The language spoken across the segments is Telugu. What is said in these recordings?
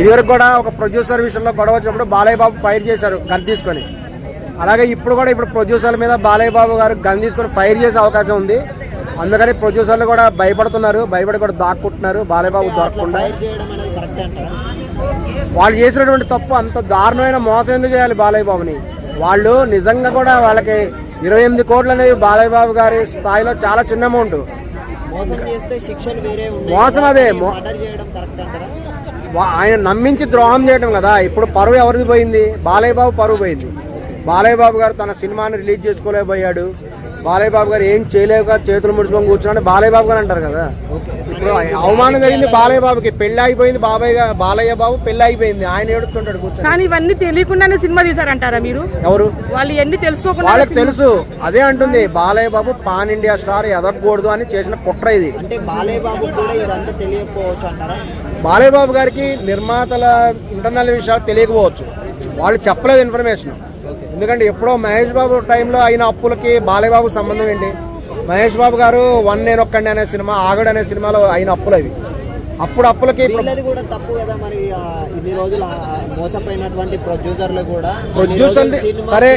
ఇదివరకు కూడా ఒక ప్రొడ్యూసర్ విషయంలో గొడవ వచ్చినప్పుడు బాలయ్య బాబు ఫైర్ చేశారు గన్ తీసుకొని. అలాగే ఇప్పుడు కూడా ఇప్పుడు ప్రొడ్యూసర్ల మీద బాలయ్య బాబు గారు గన్ తీసుకొని ఫైర్ చేసే అవకాశం ఉంది. అందుకని ప్రొడ్యూసర్లు కూడా భయపడుతున్నారు భయపడి కూడా దాక్కుంటున్నారు బాలయ్య బాబు దాక్కుండా. వాళ్ళు చేసినటువంటి తప్పు అంత దారుణమైన మోసం ఎందుకు చేయాలి బాలయ్య బాబుని వాళ్ళు నిజంగా కూడా వాళ్ళకి ఇరవై ఎనిమిది కోట్లు అనేది బాలయ్య బాబు గారి స్థాయిలో చాలా చిన్న అమౌంట్ మోసం చేస్తే శిక్షలు వేరే ఉన్నాయి మోసం అదే, ఆయన నమ్మించి ద్రోహం చేయడం కదా. ఇప్పుడు పరువు ఎవరిది పోయింది? బాలయ్య బాబు పరువు పోయింది. బాలయ్య బాబు గారు తన సినిమాని రిలీజ్ చేసుకోలేకపోయాడు. బాలయ్య బాబు గారు ఏం చేయలేక చేతులు ముడుచుకొని కూర్చున్నాడు. బాలయ్య బాబు గారు అంటారు కదా. ఓకే. ఇప్పుడు అవమానం జరిగింది బాలయ్య బాబుకి పెళ్ళి అయిపోయింది బాబాయ్ గా- బాలయ్య బాబు పెళ్ళి అయిపోయింది. ఆయన ఏడుస్తుంటాడు కూర్చొని. కానీ ఇవన్నీ తెలియకుండానే సినిమా తీసారంటారా మీరు? ఎవరు? వాళ్ళు ఎన్ని తెలుసుకోకుండా వాళ్ళకి తెలుసు. అదే అంటుంది Balayya Babu pan India star ఎదగకూడదు అని చేసిన కుట్ర ఇది. అంటే బాలయ్య బాబు కూడా ఇదంతా తెలియకపోవచ్చు అంటారా? బాలయ్య బాబు గారికి నిర్మాతల ఇంటర్నల్ విషయాలు తెలియకపోవచ్చు. వాళ్ళు చెప్పలేదు ఇన్ఫర్మేషన్ ఎందుకంటే ఎప్పుడో మహేష్ బాబు టైంలో అయిన అప్పులకి బాలయ్య బాబు సంబంధం ఏంటి? మహేష్ బాబు గారు వన్ నేను ఒక్కండి అనే సినిమా ఆగడు అనే సినిమాలో అయిన అప్పులు అవి అప్పుడు అప్పులకి కూడా తప్పు కదా మరి ఇన్ని రోజులు మోసపోయినటువంటి ప్రొడ్యూసర్లు కూడా సినిమా సరే.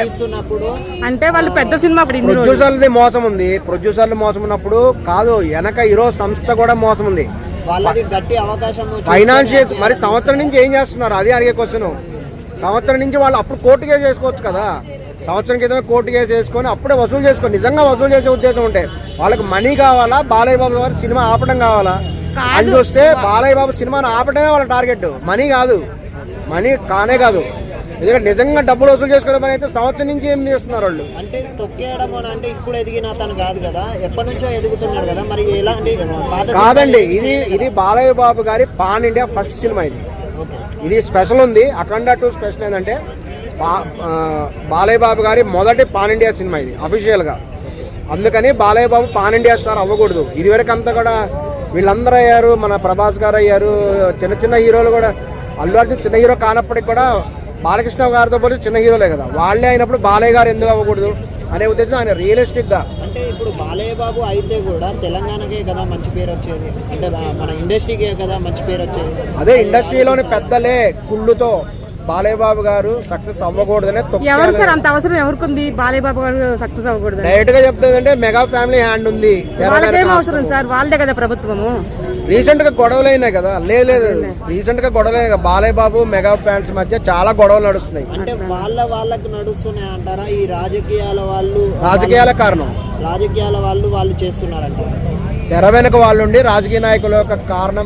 అంటే వాళ్ళు పెద్ద సినిమా. ప్రొడ్యూసర్లది మోసం ఉంది. ప్రొడ్యూసర్లు మోసం ఉన్నప్పుడు కాదు వెనక హీరో సంస్థ కూడా మోసం ఉంది. వాళ్ళది గట్టి అవకాశం ఫైనాన్షియల్ మరి సంవత్సరం నుంచి ఏం చేస్తున్నారు? అదే అడిగే క్వశ్చన్. సంవత్సరం నుంచి వాళ్ళు అప్పుడు కోర్టు కేసు చేసుకోవచ్చు కదా. సంవత్సరం క్రితమే కోర్టు కేసు వేసుకొని అప్పుడే వసూలు చేసుకో నిజంగా వసూలు చేసే ఉద్దేశం ఉంటే వాళ్ళకి మనీ కావాలా బాలయ్య బాబు గారు సినిమా ఆపడం కావాలా? అని చూస్తే బాలయ్య బాబు సినిమాను ఆపడమే వాళ్ళ టార్గెట్. మనీ కాదు. మనీ కానే కాదు. ఎందుకంటే నిజంగా డబ్బులు వసూలు చేసుకునే పని అయితే సంవత్సరం నుంచి ఏం చేస్తున్నారు వాళ్ళు? అంటే తొక్కేయడం అంటే ఇప్పుడు ఎదిగిన అతను కాదు కదా. ఎప్పటి నుంచో ఎదుగుతున్నాడు కదా. మరి ఎలాంటి కాదండి ఇది ఇది బాలయ్య బాబు గారి పాన్ ఇండియా ఫస్ట్ సినిమా ఇది. ఓకే. ఇది స్పెషల్ ఉంది. అఖండ టూ స్పెషల్ ఏంటంటే బా- బాలయ్య బాబు గారి మొదటి పాన్ ఇండియా సినిమా ఇది అఫీషియల్గా అందుకని Balayya Babu pan India star అవ్వకూడదు. ఇదివరకు అంతా కూడా వీళ్ళందరూ అయ్యారు మన ప్రభాస్ గారు అయ్యారు చిన్న చిన్న హీరోలు కూడా అల్లు అర్జున్ చిన్న హీరో కానప్పటికి కూడా బాలకృష్ణ గారితో పాటు చిన్న హీరోలే కదా. వాళ్ళే అయినప్పుడు బాలయ్య గారు ఎందుకు అవ్వకూడదు అనే ఉద్దేశం ఆయన రియలిస్టిక్గా అంటే ఇప్పుడు బాలయ్య బాబు అయితే కూడా తెలంగాణకే కదా మంచి పేరు వచ్చేది. అంటే మన- మన ఇండస్ట్రీకే కదా మంచి పేరు వచ్చేది. అదే ఇండస్ట్రీలోని పెద్దలే కుళ్ళుతో బాలయ్య బాబు గారు సక్సెస్ అవ్వకూడదనే ఎవరు సార్? అంత అవసరం ఎవరికి బాలయ్య బాబు గారు సక్సెస్ అవ్వకూడదు డైరెక్ట్గా చెప్తుందంటే మెగా ఫ్యామిలీ హ్యాండ్ ఉంది. వాళ్ళకేం అవసరం సార్? వాళ్ళదే కదా ప్రభుత్వము. రీసెంట్గా గొడవలు అయినాయి కదా? లేదు లేదు. రీసెంట్గా గొడవలు అయినాయి. బాలయ్య బాబు మెగా ఫ్యాన్స్ మధ్య చాలా గొడవలు నడుస్తున్నాయి. అంటే వాళ్ళ వాళ్ళకు నడుస్తున్నాయి అంటారా? ఈ రాజకీయాల వాళ్ళు రాజకీయాల కారణం. రాజకీయాల వాళ్ళు వాళ్ళు చేస్తున్నారంటారా? తెర వెనుక వాళ్ళు ఉండి రాజకీయ నాయకుల యొక్క కారణం